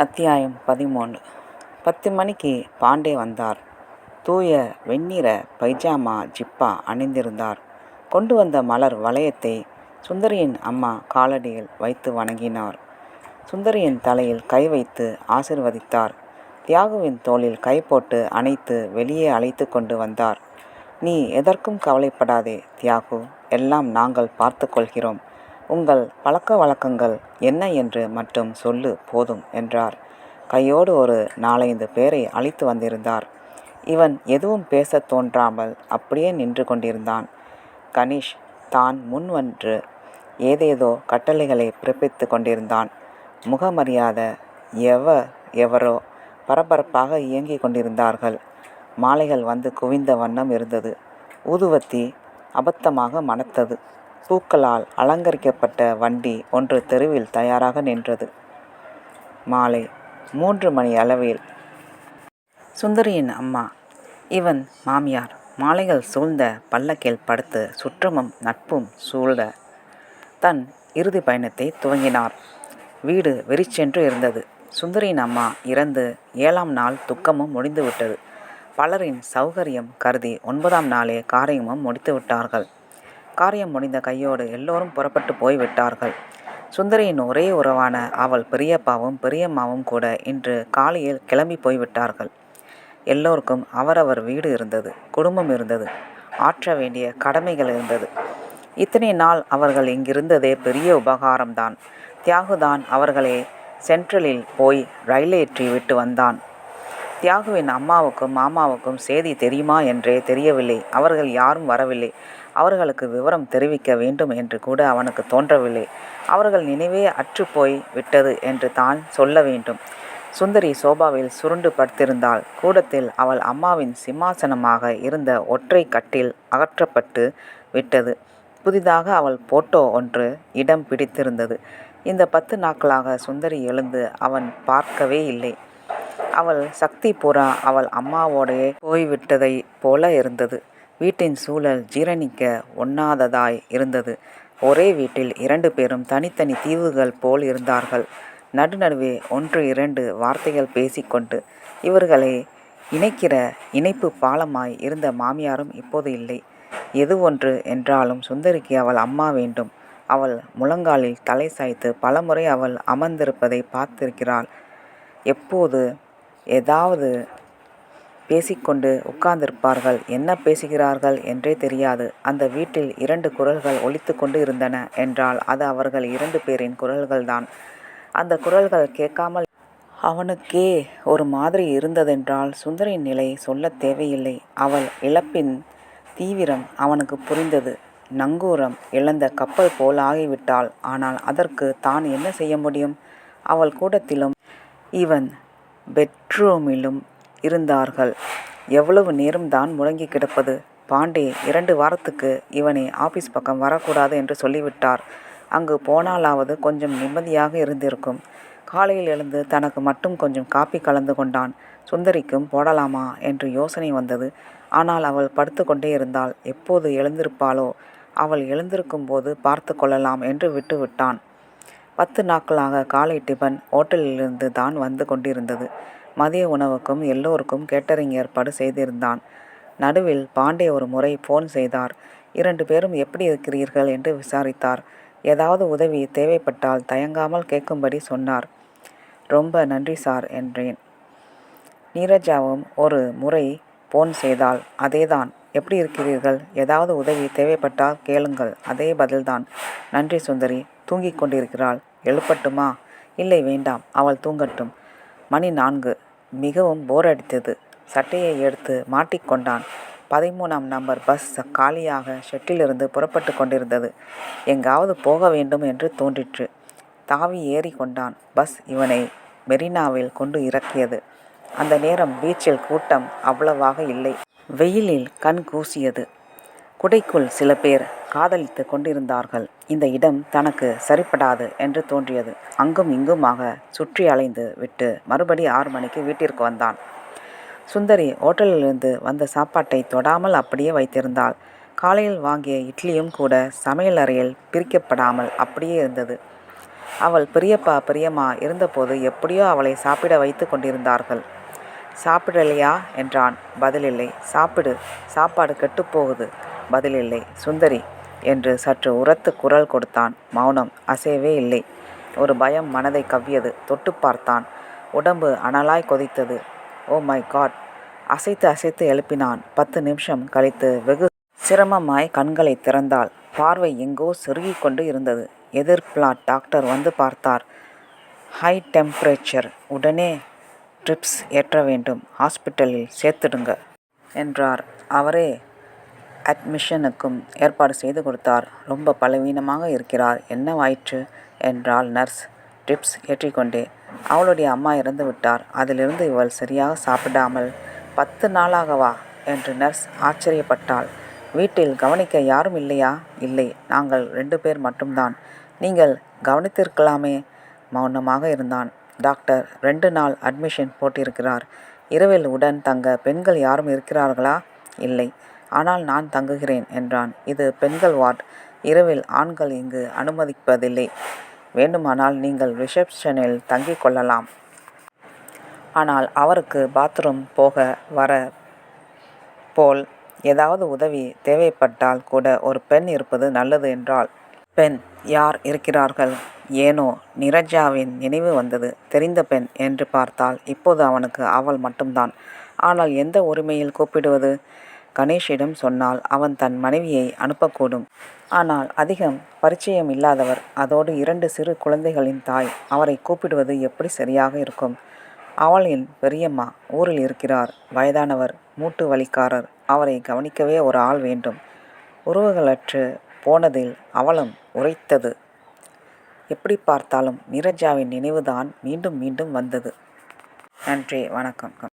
அத்தியாயம் பதிமூணு பத்து மணிக்கு பாண்டே வந்தார். தூய வெண்ணிற பைஜாமா ஜிப்பா அணிந்திருந்தார். கொண்டு வந்த மலர் வளையத்தை சுந்தரியின் அம்மா காலடியில் வைத்து வணங்கினார். சுந்தரியின் தலையில் கை வைத்து ஆசிர்வதித்தார். தியாகுவின் தோளில் கை போட்டு அணைத்து வெளியே அழைத்து கொண்டு வந்தார். நீ எதற்கும் கவலைப்படாதே தியாகு. எல்லாம் நாங்கள் பார்த்து கொள்கிறோம். உங்கள் பழக்க வழக்கங்கள் என்ன என்று மட்டும் சொல்லு போதும் என்றார். கையோடு ஒரு நாலைந்து பேரை அழைத்து வந்திருந்தார். இவன் எதுவும் பேசத் தோன்றாமல் அப்படியே நின்று கொண்டிருந்தான். கணேஷ் தான் முன்வன்று ஏதேதோ கட்டளைகளை பிறப்பித்துக் கொண்டிருந்தான். முகமறியாத எவ எவரோ பரபரப்பாக இயங்கிக் கொண்டிருந்தார்கள். மாலைகள் வந்து குவிந்த வண்ணம் இருந்தது. ஊதுவத்தி அபத்தமாக மணத்தது. பூக்களால் அலங்கரிக்கப்பட்ட வண்டி ஒன்று தெருவில் தயாராக நின்றது. மாலை மூன்று மணி அளவில் சுந்தரியின் அம்மா இவன் மாமியார் மாலைகள் சூழ்ந்த பல்லக்கில் படுத்து சுற்றமும் நட்பும் சூழ தன் இறுதி பயணத்தை துவங்கினார். வீடு வெறிச்சென்று இருந்தது. சுந்தரியின் அம்மா இறந்து ஏழாம் நாள் துக்கமும் முடிந்துவிட்டது. பலரின் சௌகரியம் கருதி ஒன்பதாம் நாளே காரியமும் முடித்துவிட்டார்கள். காரியம் முடிந்த கையோடு எல்லோரும் புறப்பட்டு போய் விட்டார்கள். சுந்தரியின் ஒரே உறவான அவள் பெரியப்பாவும் பெரியம்மாவும் கூட இன்று காலையில் கிளம்பி போய்விட்டார்கள். எல்லோருக்கும் அவரவர் வீடு இருந்தது. குடும்பம் இருந்தது. ஆற்ற வேண்டிய கடமைகள் இருந்தது. இத்தனை நாள் அவர்கள் இங்கிருந்ததே பெரிய உபகாரம்தான். தியாகுதான் அவர்களை சென்ட்ரலில் போய் ரயிலேற்றி விட்டு வந்தான். தியாகுவின் அம்மாவுக்கும் மாமாவுக்கும் சேதி தெரியுமா என்றே தெரியவில்லை. அவர்கள் யாரும் வரவில்லை. அவர்களுக்கு விவரம் தெரிவிக்க வேண்டும் என்று கூட அவனுக்கு தோன்றவில்லை. அவர்கள் நினைவே அற்றுப்போய் விட்டது என்று தான் சொல்ல வேண்டும். சுந்தரி சோபாவில் சுருண்டு படுத்திருந்தாள். கூடத்தில் அவள் அம்மாவின் சிம்மாசனமாக இருந்த ஒற்றை கட்டில் அகற்றப்பட்டு விட்டது. புதிதாக அவள் போட்டோ ஒன்று இடம் பிடித்திருந்தது. இந்த பத்து நாட்களாக சுந்தரி எழுந்து அவன் பார்க்கவே இல்லை. அவள் சக்தி பூரா அவள் அம்மாவோடையே போய்விட்டதைப் போல இருந்தது. வீட்டின் சூழல் ஜீரணிக்க ஒண்ணாததாய் இருந்தது. ஒரே வீட்டில் இரண்டு பேரும் தனித்தனி தீவுகள் போல் இருந்தார்கள். நடுநடுவே ஒன்று இரண்டு வார்த்தைகள் பேசிக் கொண்டு இவர்களை இணைக்கிற இணைப்புப் பாலமாய் இருந்த மாமியாரும் இப்போது இல்லை. எது ஒன்று என்றாலும் சுந்தரிக்கு அவள் அம்மா வேண்டும். அவள் முழங்காலில் தலை சாய்த்து பலமுறை அவள் அமர்ந்திருப்பதைப் பார்த்திருக்கிறாள். எப்போது ஏதாவது பேசிக்கொண்டு உட்கார்ந்திருப்பார்கள். என்ன பேசுகிறார்கள் என்றே தெரியாது. அந்த வீட்டில் இரண்டு குரல்கள் ஒலித்துக் கொண்டு இருந்தன என்றால் அது அவர்கள் இரண்டு பேரின் குரல்கள்தான். அந்த குரல்கள் கேட்காமல் அவனுக்கே ஒரு மாதிரி இருந்ததென்றால் சுந்தரின் நிலை சொல்ல தேவையில்லை. அவள் இழப்பின் தீவிரம் அவனுக்கு புரிந்தது. நங்கூரம் இழந்த கப்பல் போல் ஆகிவிட்டாள். ஆனால் அதற்கு தான் என்ன செய்ய முடியும்? அவள் கூடத்திலும் இவன் பெட்ரூமிலும் இருந்தார்கள். எவ்வளவு நேரம்தான் முடங்கிக் கிடப்பது? பாண்டே இரண்டு வாரத்துக்கு இவனை ஆபீஸ் பக்கம் வரக்கூடாது என்று சொல்லிவிட்டார். அங்கு போனாலாவது கொஞ்சம் நிம்மதியாக இருந்திருக்கும். காலையில் எழுந்து தனக்கு மட்டும் கொஞ்சம் காப்பி கலந்து கொண்டான். சுந்தரிக்கும் போடலாமா என்று யோசனை வந்தது. ஆனால் அவள் படுத்துக்கொண்டே இருந்தாள். எப்போது எழுந்திருப்பாளோ? அவள் எழுந்திருக்கும் போது பார்த்து கொள்ளலாம் என்று விட்டுவிட்டான். பத்து நாட்களாக காலை டிபன் ஓட்டலிலிருந்து தான் வந்து கொண்டிருந்தது. மதிய உணவுக்கும் எல்லோருக்கும் கேட்டரிங் ஏற்பாடு செய்திருந்தான். நடுவில் பாண்டே ஒரு முறை ஃபோன் செய்தார். இரண்டு பேரும் எப்படி இருக்கிறீர்கள் என்று விசாரித்தார். ஏதாவது உதவி தேவைப்பட்டால் தயங்காமல் கேட்கும்படி சொன்னார். ரொம்ப நன்றி சார் என்றேன். நீரஜாவும் ஒரு முறை ஃபோன் செய்தால் அதேதான். எப்படி இருக்கிறீர்கள்? ஏதாவது உதவி தேவைப்பட்டால் கேளுங்கள். அதே பதில்தான். நன்றி சுந்தரி. தூங்கிக் கொண்டிருக்கிறாள். எழுப்பட்டுமா? இல்லை வேண்டாம். அவள் தூங்கட்டும். மணி நான்கு. மிகவும் போரடித்தது. சட்டையை எடுத்து மாட்டிக்கொண்டான் பதிமூணாம் நம்பர் பஸ் காலியாக ஷெட்டிலிருந்து புறப்பட்டுக் கொண்டிருந்தது. எங்காவது போக வேண்டும் என்று தோன்றிற்று. தாவி ஏறி கொண்டான். பஸ் இவனை மெரினாவில் கொண்டு இறக்கியது. அந்த நேரம் பீச்சில் கூட்டம் அவ்வளவாக இல்லை. வெயிலில் கண் கூசியது. குடைக்குள் சில பேர் காதலித்துக் கொண்டிருந்தார்கள். இந்த இடம் தனக்கு சரிப்படாது என்று தோன்றியது. அங்கும் இங்குமாக சுற்றி அலைந்து விட்டு மறுபடி ஆறு மணிக்கு வீட்டிற்கு வந்தான். சுந்தரி ஹோட்டலிலிருந்து வந்த சாப்பாட்டை தொடாமல் அப்படியே வைத்திருந்தாள். காலையில் வாங்கிய இட்லியும் கூட சமையல் அறையில் பிரிக்கப்படாமல் அப்படியே இருந்தது. அவள் பெரியப்பா பெரியம்மா இருந்தபோது எப்படியோ அவளை சாப்பிட வைத்து கொண்டிருந்தார்கள் சாப்பிடலையா என்றான் பதிலில்லை சாப்பிடு சாப்பாடு கெட்டுப்போகுது பதிலில்லை சுந்தரி என்று சற்று உரத்து குரல் கொடுத்தான். மௌனம் அசையவே இல்லை. ஒரு பயம் மனதை கவ்வியது. தொட்டு பார்த்தான். உடம்பு அனலாய் கொதித்தது. Oh my God. அசைத்து அசைத்து எழுப்பினான். பத்து நிமிஷம் கழித்து வெகு சிரமமாய் கண்களை திறந்தாள். பார்வை எங்கோ செருகிக் கொண்டு இருந்தது. எதிர் பிளாட் டாக்டர் வந்து பார்த்தார். High temperature. உடனே ட்ரிப்ஸ் ஏற்ற வேண்டும். ஹாஸ்பிட்டலில் சேர்த்துடுங்க என்றார். அவரே அட்மிஷனுக்கும் ஏற்பாடு செய்து கொடுத்தார். ரொம்ப பலவீனமாக இருக்கிறார். என்னவாயிற்று என்றாள் நர்ஸ். ட்ரிப்ஸ் ஏற்றிக்கொண்டே அவளுடைய அம்மா இறந்து விட்டார். அதிலிருந்து இவள் சரியாக சாப்பிடாமல் பத்து நாளாகவா என்று நர்ஸ் ஆச்சரியப்பட்டாள். வீட்டில் கவனிக்க யாரும் இல்லையா? இல்லை. நாங்கள் ரெண்டு பேர் மட்டும்தான். நீங்கள் கவனித்திருக்கலாமே மௌனமாக இருந்தான். டாக்டர் ரெண்டு நாள் அட்மிஷன் போட்டிருக்கிறார். இரவில் உடன் தங்க பெண்கள் யாரும் இருக்கிறார்களா? இல்லை. ஆனால் நான் தங்குகிறேன் என்றான். இது பெண்கள் வார்ட். இரவில் ஆண்கள் இங்கு அனுமதிப்பதில்லை. வேண்டுமானால் நீங்கள் ரிசப்ஷனில் தங்கிக் கொள்ளலாம். ஆனால் அவருக்கு பாத்ரூம் போக வர போல் ஏதாவது உதவி தேவைப்பட்டால் கூட ஒரு பெண் இருப்பது நல்லது என்றால் பெண் யார் இருக்கிறார்கள்? ஏனோ நிரஜாவின் நினைவு வந்தது. தெரிந்த பெண் என்று பார்த்தால் இப்போது அவனுக்கு அவள் மட்டும்தான். ஆனால் எந்த உரிமையில் கூப்பிடுவது? கணேஷிடம் சொன்னால் அவன் தன் மனைவியை அனுப்பக்கூடும். ஆனால் அதிகம் பரிச்சயம் இல்லாதவர் அதோடு இரண்டு சிறு குழந்தைகளின் தாய் அவரை கூப்பிடுவது எப்படி சரியாக இருக்கும்? அவளின் பெரியம்மா ஊரில் இருக்கிறார். வயதானவர் மூட்டு வலிக்காரர். அவரை கவனிக்கவே ஒரு ஆள் வேண்டும். உறவுகளற்று போனதில் அவலம் உரைத்தது. எப்படி பார்த்தாலும் நீரஜாவின் நினைவுதான் மீண்டும் மீண்டும் வந்தது. நன்றி வணக்கம்.